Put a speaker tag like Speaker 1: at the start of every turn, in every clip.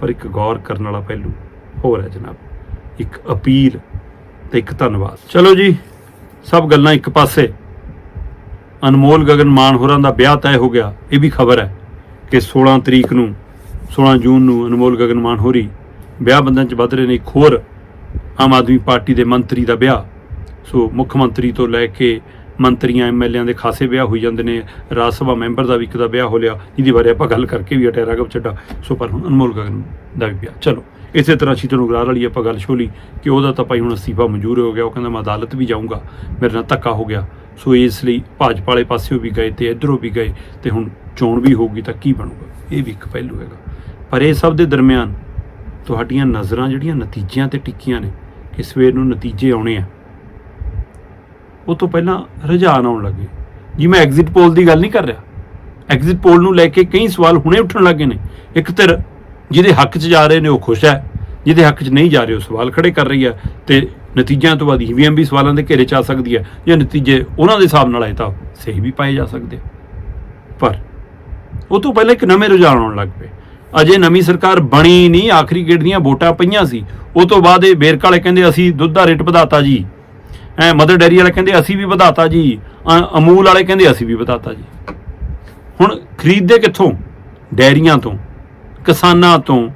Speaker 1: ਪਰ ਇੱਕ ਗੌਰ ਕਰਨ ਵਾਲਾ ਪਹਿਲੂ ਹੋਰ ਹੈ ਜਨਾਬ। ਇੱਕ ਅਪੀਲ ਤੇ ਇੱਕ ਧੰਨਵਾਦ। ਚਲੋ ਜੀ, ਸਭ ਗੱਲਾਂ ਇੱਕ ਪਾਸੇ। ਅਨਮੋਲ ਗਗਨ ਮਾਨ ਹੋਰਾਂ ਦਾ ਵਿਆਹ ਤੈਅ ਹੋ ਗਿਆ, ਇਹ ਵੀ ਖਬਰ ਹੈ ਕਿ 16 ਤਰੀਕ ਨੂੰ 16 ਜੂਨ ਨੂੰ ਅਨਮੋਲ ਗਗਨ ਮਾਨ ਹੋਰੀ ਵਿਆਹ ਬੰਧਨ ਚ ਵੱਧ ਰਹੇ ਨੇ ਇੱਕ ਹੋਰ ਆਮ ਆਦਮੀ ਪਾਰਟੀ ਦੇ ਮੰਤਰੀ ਦਾ ਵਿਆਹ। ਸੋ ਮੁੱਖ ਮੰਤਰੀ ਤੋਂ ਲੈ ਕੇ ਮੰਤਰੀਆਂ ਐਮਐਲਏਆਂ ਦੇ ਖਾਸੇ ਵਿਆਹ ਹੋਈ ਜਾਂਦੇ ਨੇ, ਰਾਜ ਸਭਾ ਮੈਂਬਰ ਦਾ ਵੀ ਇੱਕ ਦਾ ਵਿਆਹ ਹੋ ਲਿਆ, ਜਿਹਦੀ ਬਾਰੇ ਆਪਾਂ ਗੱਲ ਕਰਕੇ ਵੀ ਹਟਿਆ ਰਾਘਵ ਚੱਡਾ। ਸੋ ਪਰ ਹੁਣ ਅਨਮੋਲ ਗਗਨ ਦਾ ਵੀ ਵਿਆਹ। ਚਲੋ, ਇਸੇ ਤਰ੍ਹਾਂ ਸ਼ੀਤਲ ਉਗਰਾਹ ਵਾਲੀ ਆਪਾਂ ਗੱਲ ਛੋਲੀ ਕਿ ਉਹਦਾ ਤਾਂ ਭਾਈ ਹੁਣ ਅਸਤੀਫਾ ਮਨਜ਼ੂਰ ਹੋ ਗਿਆ, ਉਹ ਕਹਿੰਦਾ ਮੈਂ ਅਦਾਲਤ ਵੀ ਜਾਊਂਗਾ, ਮੇਰੇ ਨਾਲ ਧੱਕਾ ਹੋ ਗਿਆ। ਸੋ ਇਸ ਲਈ ਭਾਜਪਾ ਵਾਲੇ ਪਾਸਿਓਂ ਵੀ ਗਏ ਤੇ ਇਧਰੋਂ ਵੀ ਗਏ ਤੇ ਹੁਣ ਚੋਣ ਵੀ ਹੋਊਗੀ ਤਾਂ ਕੀ ਬਣੂਗਾ? ਇਹ ਵੀ ਇੱਕ ਪਹਿਲੂ ਹੈਗਾ। ਪਰ ਇਹ ਸਭ ਦੇ ਦਰਮਿਆਨ ਤੁਹਾਡੀਆਂ ਨਜ਼ਰਾਂ ਜਿਹੜੀਆਂ ਨਤੀਜਿਆਂ ਤੇ ਟਿੱਕੀਆਂ ਨੇ, ਕਿ ਸਵੇਰ ਨੂੰ ਨਤੀਜੇ ਆਉਣੇ ਆ। ਉਹ ਤੋਂ ਪਹਿਲਾਂ ਰੁਝਾਨ ਆਉਣ ਲੱਗੇ ਜੀ, ਮੈਂ ਐਗਜ਼ਿਟ ਪੋਲ ਦੀ ਗੱਲ ਨਹੀਂ ਕਰ ਰਿਹਾ। ਐਗਜ਼ਿਟ ਪੋਲ ਨੂੰ ਲੈ ਕੇ ਕਈ ਸਵਾਲ ਹੁਣੇ ਉੱਠਣ ਲੱਗੇ ਨੇ। ਇੱਕ ਧਿਰ ਜਿਹਦੇ ਹੱਕ 'ਚ ਜਾ ਰਹੇ ਨੇ, ਉਹ ਖੁਸ਼ ਹੈ। ਜਿਹਦੇ ਹੱਕ 'ਚ ਨਹੀਂ ਜਾ ਰਹੇ, ਉਹ ਸਵਾਲ ਖੜੇ ਕਰ ਰਹੀ ਹੈ। ਤੇ ਨਤੀਜਿਆਂ ਤੋਂ ਬਾਅਦ ਈਵੀਐਮ ਵੀ ਸਵਾਲਾਂ ਦੇ ਘੇਰੇ 'ਚ ਆ ਸਕਦੀ ਹੈ ਜਾਂ ਨਤੀਜੇ ਉਹਨਾਂ ਦੇ ਹਿਸਾਬ ਨਾਲ ਆਏ ਤਾਂ ਸਹੀ ਵੀ ਪਾਏ ਜਾ ਸਕਦੇ ਪਰ ਉਹ ਤੋਂ ਪਹਿਲਾਂ ਇੱਕ ਨਵੇਂ ਰੁਝਾਨ ਆਉਣ ਲੱਗ ਪਏ। ਅਜੇ ਨਵੀਂ ਸਰਕਾਰ ਬਣੀ ਨਹੀਂ, ਆਖਰੀ ਗੇੜ ਦੀਆਂ ਵੋਟਾਂ ਪਈਆਂ ਸੀ। ਉਹ ਤੋਂ ਬਾਅਦ ਇਹ ਵੇਰਕਾ ਵਾਲੇ ਕਹਿੰਦੇ, ਅਸੀਂ ਦੁੱਧ ਦਾ ਰੇਟ ਵਧਾਤਾ ਜੀ। ਐ ਮਦਰ ਡੈਰੀ ਵਾਲੇ ਕਹਿੰਦੇ ਅਸੀਂ ਵੀ ਵਧਾਤਾ ਜੀ, ਅ- ਅਮੂਲ ਵਾਲੇ ਕਹਿੰਦੇ ਅਸੀਂ ਵੀ ਵਧਾਤਾ ਜੀ। ਹੁਣ ਖਰੀਦਦੇ ਕਿੱਥੋਂ? ਡੈਰੀਆਂ ਤੋਂ, ਕਿਸਾਨਾਂ ਤੋਂ,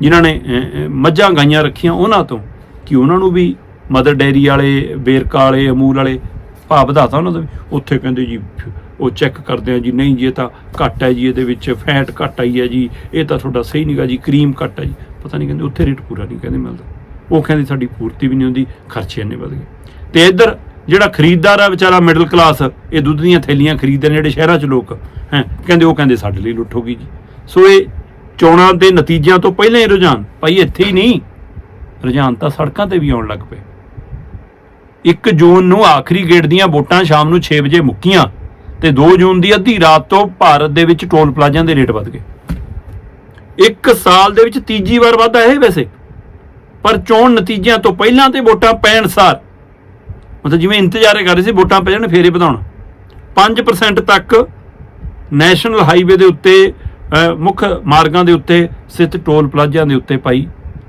Speaker 1: ਜਿਨ੍ਹਾਂ ਨੇ ਮੱਝਾਂ ਗਾਈਆਂ ਰੱਖੀਆਂ ਉਹਨਾਂ ਤੋਂ, ਕਿ ਉਹਨਾਂ ਨੂੰ ਵੀ ਮਦਰ ਡੈਰੀ ਵਾਲੇ, ਵੇਰਕਾ ਵਾਲੇ, ਅਮੂਲ ਵਾਲੇ ਭਾਅ ਵਧਾਤਾ ਉਹਨਾਂ ਦਾ ਵੀ। ਉੱਥੇ ਕਹਿੰਦੇ ਜੀ, ਉਹ ਚੈੱਕ ਕਰਦੇ ਆ ਜੀ, ਨਹੀਂ ਜੀ, ਇਹ ਤਾਂ ਘੱਟ ਹੈ ਜੀ, ਇਹਦੇ ਵਿੱਚ ਫੈਟ ਘੱਟ ਆਈ ਹੈ ਜੀ, ਇਹ ਤਾਂ ਤੁਹਾਡਾ ਸਹੀ ਨਹੀਂਗਾ ਜੀ ਕਰੀਮ ਘੱਟ ਹੈ ਜੀ। ਪਤਾ ਨਹੀਂ ਕਹਿੰਦੇ, ਉੱਥੇ ਰੇਟ ਪੂਰਾ ਨਹੀਂ ਕਹਿੰਦੇ ਮਿਲਦਾ। ਉਹ ਕਹਿੰਦੇ ਸਾਡੀ ਪੂਰਤੀ ਵੀ ਨਹੀਂ ਹੁੰਦੀ, ਖਰਚੇ ਇੰਨੇ ਵਧ ਗਏ। ਤੇ ਇੱਧਰ ਜਿਹੜਾ ਖਰੀਦਦਾਰ ਆ ਵਿਚਾਰਾ ਮਿਡਲ ਕਲਾਸ ਇਹ ਦੁੱਧ ਦੀਆਂ ਥੈਲੀਆਂ ਖਰੀਦਦੇ ਨੇ ਜਿਹੜੇ ਸ਼ਹਿਰਾਂ 'ਚ ਲੋਕ, ਹੈ, ਕਹਿੰਦੇ ਉਹ ਕਹਿੰਦੇ ਸਾਡੇ ਲਈ ਲੁੱਟ ਹੋ ਗਈ ਜੀ। ਸੋ ਇਹ ਚੋਣਾਂ ਦੇ ਨਤੀਜਿਆਂ ਤੋਂ ਪਹਿਲਾਂ ਹੀ ਰੁਝਾਨ, ਭਾਈ ਇੱਥੇ ਹੀ ਨਹੀਂ, ਰੁਝਾਨ ਤਾਂ ਸੜਕਾਂ ਤੇ ਵੀ ਆਉਣ ਲੱਗ ਪਏ। 1 ਜੂਨ ਨੂੰ ਆਖਰੀ ਗੇੜ ਦੀਆਂ ਵੋਟਾਂ ਸ਼ਾਮ ਨੂੰ 6 ਵਜੇ ਮੁੱਕੀਆਂ ਤੇ 2 ਜੂਨ ਦੀ ਅੱਧੀ ਰਾਤ ਤੋਂ ਭਾਰਤ ਦੇ ਵਿੱਚ ਟੋਲ ਪਲਾਜ਼ਿਆਂ ਦੇ ਰੇਟ ਵਧ ਗਏ। ਇੱਕ ਸਾਲ ਦੇ ਵਿੱਚ ਤੀਜੀ ਵਾਰ ਵਾਧਾ ਇਹ ਵੈਸੇ, ਪਰ ਚੋਣ ਨਤੀਜਿਆਂ ਤੋਂ ਪਹਿਲਾਂ ਤੇ ਵੋਟਾਂ ਪੈਣ ਸਾਰ ਮਤਲਬ ਜਿਵੇਂ ਇੰਤਜ਼ਾਰ ਕਰ ਰਹੇ ਸੀ, ਵੋਟਾਂ ਪੈ ਜਾਣ, ਫੇਰੇ ਵਧਾਉਣ। 5% ਤੱਕ ਨੈਸ਼ਨਲ ਹਾਈਵੇ ਦੇ ਉੱਤੇ ਮੁੱਖ ਮਾਰਗਾਂ ਦੇ ਉੱਤੇ ਸਥਿਤ ਟੋਲ ਪਲਾਜ਼ਿਆਂ ਦੇ ਉੱਤੇ ਪਾਈ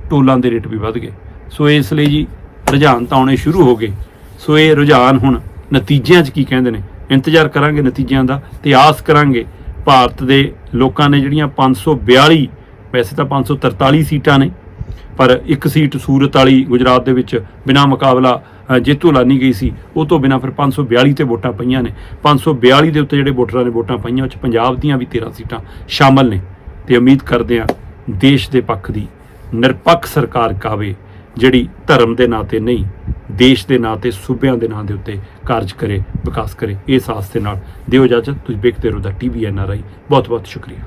Speaker 1: ਟੋਲਾਂ ਦੇ ਰੇਟ ਵੀ ਵਧ ਗਏ। ਸੋ ਇਸ ਲਈ ਜੀ ਰੁਝਾਨ ਤਾਂ ਆਉਣੇ ਸ਼ੁਰੂ ਹੋ ਗਏ। ਸੋ ਇਹ ਰੁਝਾਨ ਹੁਣ ਨਤੀਜਿਆਂ 'ਚ ਕੀ ਕਹਿੰਦੇ ਨੇ? ਇੰਤਜ਼ਾਰ ਕਰਾਂਗੇ ਨਤੀਜਿਆਂ ਦਾ ਤੇ ਆਸ ਕਰਾਂਗੇ ਭਾਰਤ ਦੇ ਲੋਕਾਂ ਨੇ ਜਿਹੜੀਆਂ 542 ਵੈਸੇ ਤਾਂ 543 ਸੀਟਾਂ ਨੇ, ਪਰ ਇੱਕ ਸੀਟ ਸੂਰਤ ਵਾਲੀ ਗੁਜਰਾਤ ਦੇ ਵਿੱਚ ਬਿਨਾ ਮੁਕਾਬਲਾ ਜੇਤੂ ਲਾਨੀ ਗਈ ਸੀ। ਉਹ ਤੋਂ ਬਿਨਾ ਫਿਰ 542 ਤੇ ਵੋਟਾਂ ਪਈਆਂ ਨੇ। 542 ਦੇ ਉੱਤੇ ਜਿਹੜੇ ਵੋਟਰਾਂ ਨੇ ਵੋਟਾਂ ਪਾਈਆਂ, ਉਹ ਚ ਪੰਜਾਬ ਦੀਆਂ ਵੀ 13 ਸੀਟਾਂ ਸ਼ਾਮਲ ਨੇ। ਤੇ ਉਮੀਦ ਕਰਦੇ ਹਾਂ ਦੇਸ਼ ਦੇ ਪੱਖ ਦੀ ਨਿਰਪੱਖ ਸਰਕਾਰ ਕਾਵੇ, ਜਿਹੜੀ ਧਰਮ ਦੇ ਨਾਂ ਤੇ ਨਹੀਂ, ਦੇਸ਼ ਦੇ ਨਾਂ ਤੇ ਸੂਬਿਆਂ ਦੇ ਨਾਂ ਦੇ ਉੱਤੇ ਕਾਰਜ ਕਰੇ, ਵਿਕਾਸ ਕਰੇ। ਇਸ ਆਸ ਦੇ ਨਾਲ ਦਿਓ ਇਜਾਜ਼ਤ। ਤੁਸੀਂ ਵੇਖਦੇ ਰਹੋ ਦਾ ਟੀਵੀ ਐਨਆਰਆਈ ਬਹੁਤ ਬਹੁਤ ਸ਼ੁਕਰੀਆ।